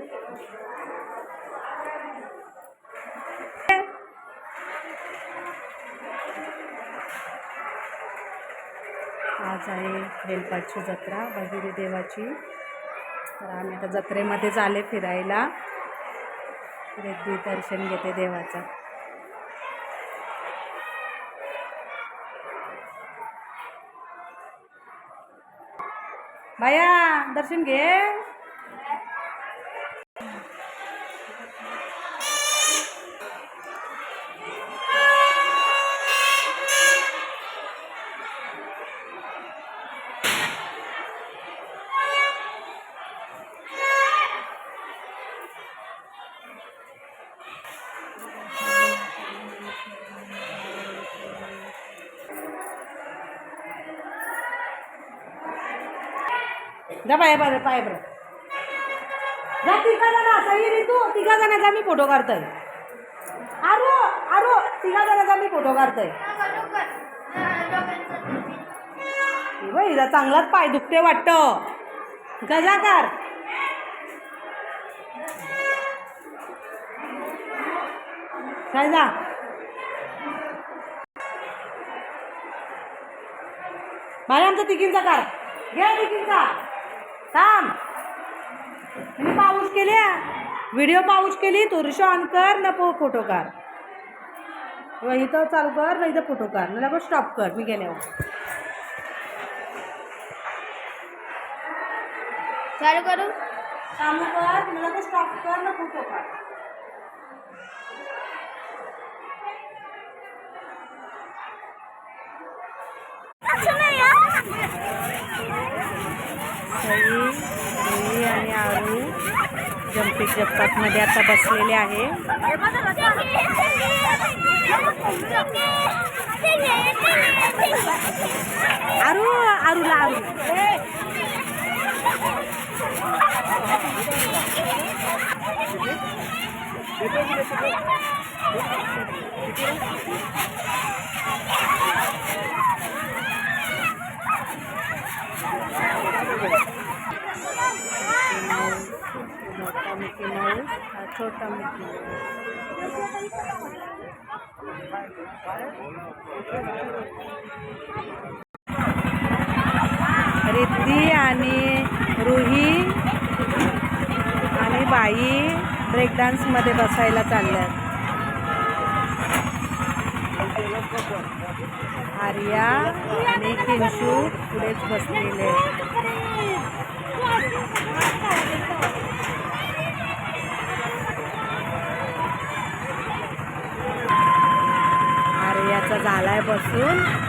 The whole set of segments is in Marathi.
आज आहे बेलपाटची जत्रा बहिरी देवाची. तर आम्ही आता जत्रेमध्येच आले फिरायला. रेड्डी दर्शन घेते देवाचं. बाया दर्शन घे. जा बाया बरं पाय बरं. जा तिघा जण सही तू. तिघा जणांचा मी फोटो काढतोय. आरो आरो तिघा जणांचा मी फोटो काढतोय. बाई चांगलाच पाय दुखते वाटतं. गजाकार. काय जा? बाय आमचा तिघींचा कार. घ्या तिघींचा. थांब मी पाऊस केल्या? व्हिडिओ पाऊस केली तुरशो ऑन कर न पो फोटो किंवा इथं चालू कर ना इथं फोटो काढ. ना लगेच स्टॉप कर मी गेल्यावर. चालू करू? चालू कर मला लगेच स्टॉप कर ना फोटो काढ. सई रुई आणि आरू जम्पिंग जप्पातमध्ये आता बसलेले आहे Aaru आरूला Aaru Thank you. Mickey Mouse हा छोटा मिकी माऊस रिद्धी आणि रुही आणि बाई ब्रेकडान्समध्ये बसायला चालल्यात. आर्या आणि किंशू पुढेच बसलेले pasión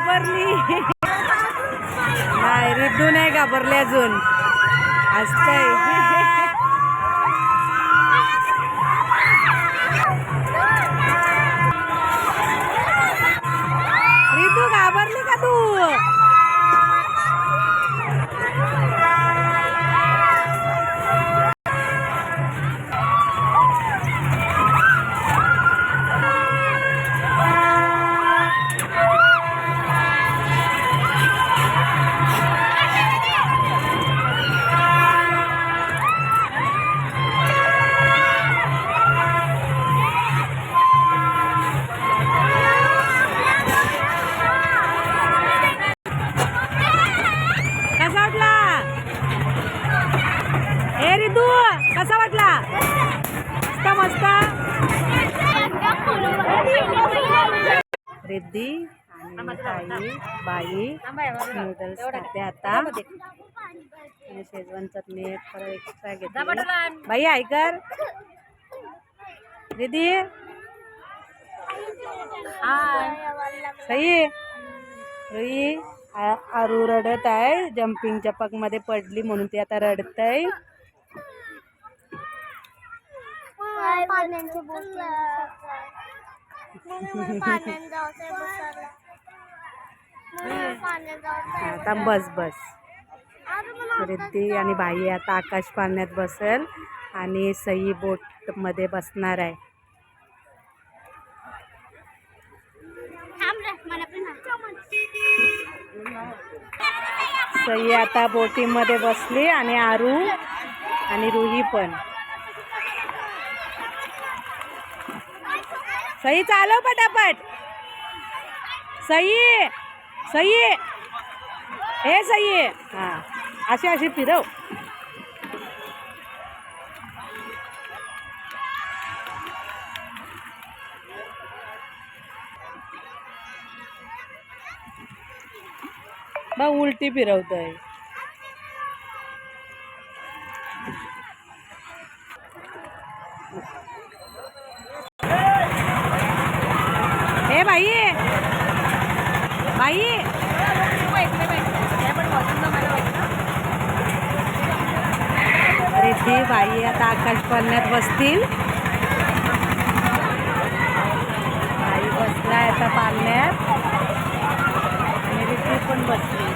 घाबरली. नाही रिद्धू नाही घाबरली अजून. असतंय रिद्धू रिद्धी आणि ताई बाई नूडल्स खाते आता. आणि शेजवान चटणी परत एक्स्ट्रा घेतली. बाई ऐकर रिद्धी. सई. रुई आरू रडत आहे. जम्पिंग चपकमध्ये पडली म्हणून ती आता रडत आहे पाण्याचे आता बस बस. रिद्धी आणि बाई आता आकाश पाण्यात बसेल आणि सई बोटमध्ये बसणार आहे. सई आता बोटीमध्ये बसली आणि आरू आणि रुही पण. सई चालव पटापट. सई सई. हे सई. हा अशी अशी फिरव. मग उलटी फिरवतोय. हे बाई. बाई. रिद्धी बाई आता आकाश पालण्यात बसतील. बाई बसलाय आता पालण्यात आणि रिती पण बसली.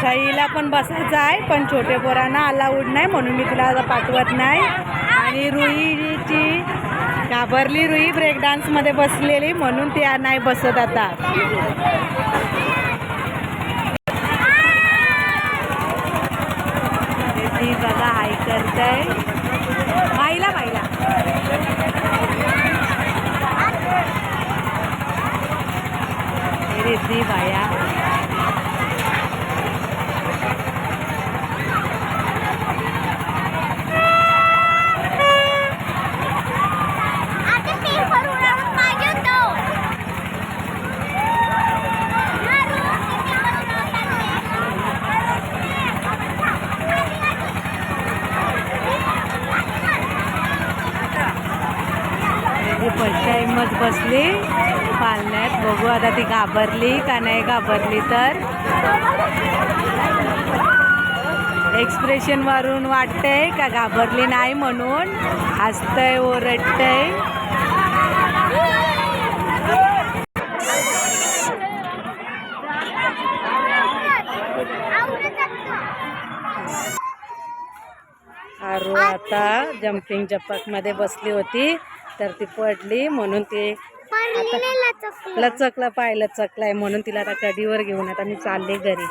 सईला पण बसायचं आहे पण छोटे पोरांना अलाउड नाही म्हणून मी तिला आता पाठवत नाही. आणि रुई घाबरली रुई ब्रेक डान्समध्ये बसलेली म्हणून ती नाही बसत आता. ती बघा हाय करतय. बाईला बाईला रिद्धी बाया आता ते भरून पाहिजे होतो ती फर्स्ट टाईमच बसली पालण्यात बघू आता ती घाबरली का नाही घाबरली तर. एक्सप्रेशन वरून वाटतंय का घाबरली नाही म्हणून? हसतंय ओरडतंय. आरू आता जम्पिंगमध्ये बसली होती तर ती पडली म्हणून ती आता लचकला. पाय लचकलाय म्हणून तिला आता कधीवर घेऊन आता मी चालले घरी.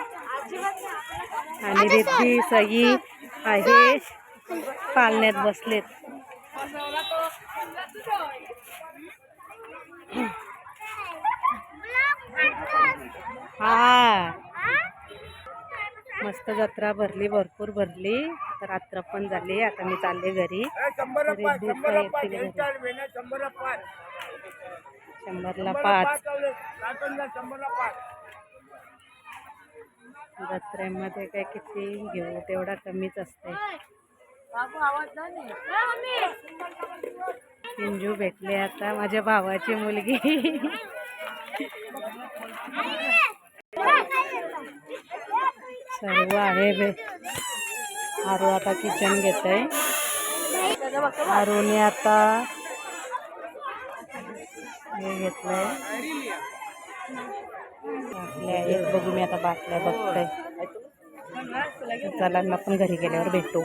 आणि रिद्धी सई आहे पालण्यात बसलेत. हा. मस्त जत्रा भरली भरपूर भरली. तर रात्र पण झाली आता मी चालले घरी रिद्धी इथं येतील घरी शंभरला पाच. जत्रेमध्ये काय किती घेऊ तेवढा कमीच असते पिंजू भेटले आता माझ्या भावाची मुलगी. सर्व आहे बे. आरू आता किचन घेत आहे आरूने आता हे घेतलंय. बाटल्या एक बघू मी आता बाटल्या बघतोय. चला ना आपण घरी गेल्यावर भेटू.